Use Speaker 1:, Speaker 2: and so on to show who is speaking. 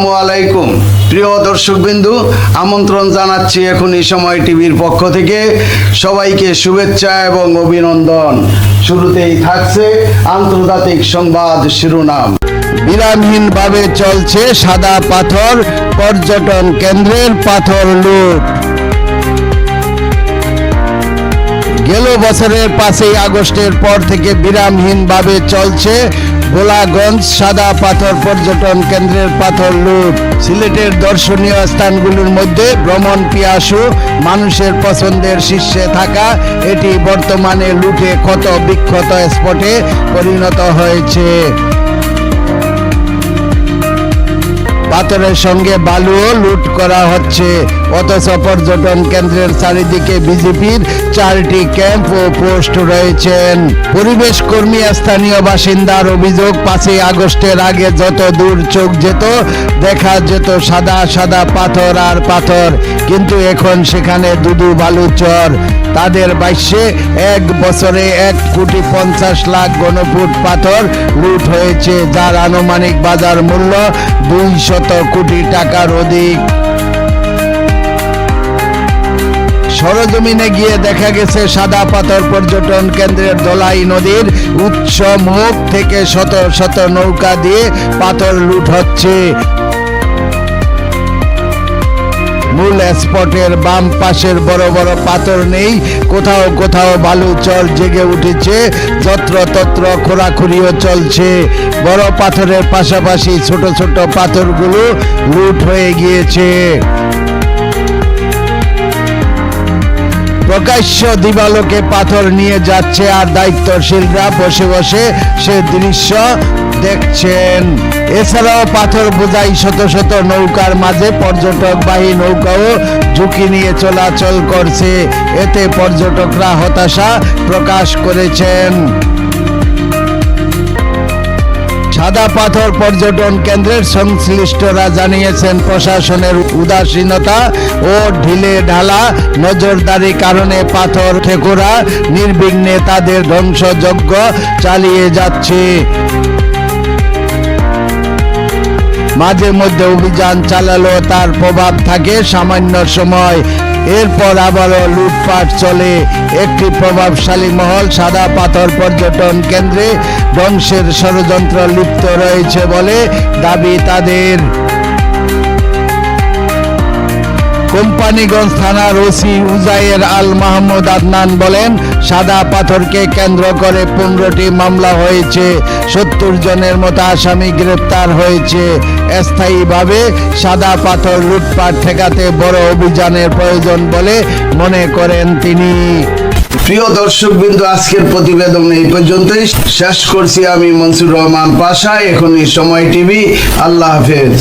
Speaker 1: আসসালামু আলাইকুম। প্রিয় দর্শকবিন্দু, আমন্ত্রণ জানাচ্ছি এখন এই সময় টিভির পক্ষ থেকে। সবাইকে শুভেচ্ছা এবং অভিনন্দন। শুরুতেই থাকছে আন্তর্জাতিক সংবাদ শিরোনাম। বিরামহীনভাবে চলছে সাদা পাথর, পর্যটন কেন্দ্রের পাথর লুট। গেল বছরের পাঁচই আগস্টের পর থেকে বিরামহীনভাবে চলছে গোলাগঞ্জ সাদা পাথর পর্যটন কেন্দ্রের পাথর লুট। সিলেটের দর্শনীয় স্থানগুলোর মধ্যে ভ্রমণ পিয়াসু, মানুষের পছন্দের শীর্ষে থাকা, এটি বর্তমানে লুটে ক্ষত বিক্ষত স্পটে পরিণত হয়েছে। পাথরের সঙ্গে বালুও লুট করা হচ্ছে। অথচ পর্যটন কেন্দ্রের চারিদিকে বিজেপির চারটি ক্যাম্প ও পোস্ট রয়েছেন। পরিবেশ কর্মী স্থানীয় বাসিন্দার অভিযোগ, পাঁচই আগস্টের আগে যত দূর চোখ যেত, দেখা যেত সাদা সাদা পাথর আর পাথর। কিন্তু এখন সেখানে দুদু বালুচর তাদের বাইশে এক বছরে এক কোটি পঞ্চাশ লাখ ঘনফুট পাথর লুট হয়েছে, যার আনুমানিক বাজার মূল্য দুই শত কোটি টাকার অধিক? সরজমিনে গিয়ে দেখা গেছে সাদা পাথর পর্যটন কেন্দ্রের দোলাই নদীর উৎস মুখ থেকে শত শত নৌকা দিয়ে পাথর লুট হচ্ছে। মূল স্পটের বাম পাশের বড় বড় পাথর নেই। কোথাও কোথাও বালু চর জেগে উঠেছে। যত্র তত্র খোরাখুরিও চলছে। বড় পাথরের পাশাপাশি ছোট ছোট পাথরগুলো লুট হয়ে গিয়েছে। প্রকাশ্য দিবালোকে পাথর নিয়ে যাচ্ছে আর দায়িত্বশীলরা বসে বসে সে দৃশ্য দেখছেন। এছাড়াও পাথর বোঝাই শত শত নৌকার মাঝে পর্যটকবাহী নৌকাও ঝুঁকি নিয়ে চলাচল করছে। এতে পর্যটকরা হতাশা প্রকাশ করেছেন। সাদা পাথর পর্যটন কেন্দ্রের সংশ্লিষ্টরা জানিয়েছেন, প্রশাসনের উদাসীনতা ও ঢিলে ঢালা নজরদারি কারণে পাথর ঠেকুরা নির্বিঘ্নে তাদের ধ্বংসযজ্ঞ চালিয়ে যাচ্ছে। মাঝে মধ্যে অভিযান চালালো তার প্রভাব থাকে সামান্য সময়। এরপর আবারও লুটপাট চলে। একটি প্রভাবশালী মহল, সাদা পাথর পর্যটন কেন্দ্রে ধ্বংসের ষড়যন্ত্র লিপ্ত রয়েছে বলে দাবি তাদের। কোম্পানিগঞ্জ থানার ওসি উজাইর আল মাহমুদ আদনান বলেন, সাদা পাথরকে কেন্দ্র করে পনেরোটি মামলা হয়েছে, সত্তর জনের মতো আসামি গ্রেপ্তার হয়েছে। স্থায়ীভাবে সাদা পাথর লুটপাট ঠেকাতে বড় অভিযানের প্রয়োজন বলে মনে করেন তিনি। প্রিয় দর্শক বিন্দু আজকের প্রতিবেদন এই পর্যন্তই। শেষ করছি আমি মনসুর রহমান পাশা, এখনই সময় টিভি। আল্লাহ হাফেজ।